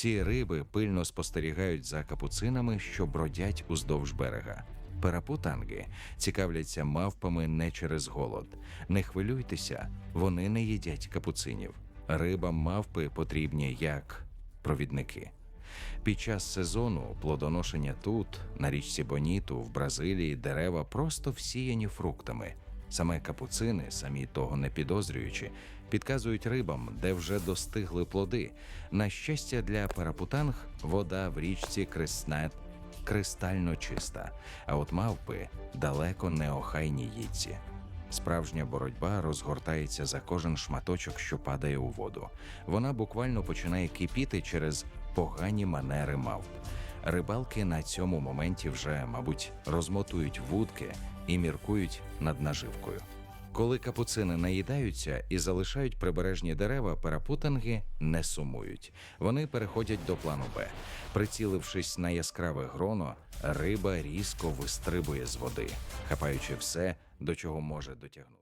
Ці риби пильно спостерігають за капуцинами, що бродять уздовж берега. Перапутанги цікавляться мавпами не через голод. Не хвилюйтеся, вони не їдять капуцинів. Рибам мавпи потрібні як провідники. Під час сезону плодоношення тут, на річці Боніту, в Бразилії, дерева просто всіяні фруктами. Саме капуцини, самі того не підозрюючи, підказують рибам, де вже достигли плоди. На щастя, для парапутанг вода в річці Креснет кристально чиста, а от мавпи далеко не охайні їдці. Справжня боротьба розгортається за кожен шматочок, що падає у воду. Вона буквально починає кипіти через погані манери мавп. Рибалки на цьому моменті вже, мабуть, розмотують вудки і міркують над наживкою. Коли капуцини наїдаються і залишають прибережні дерева, перапутанги не сумують. Вони переходять до плану Б. Прицілившись на яскраве гроно, риба різко вистрибує з води, хапаючи все, до чого може дотягнути.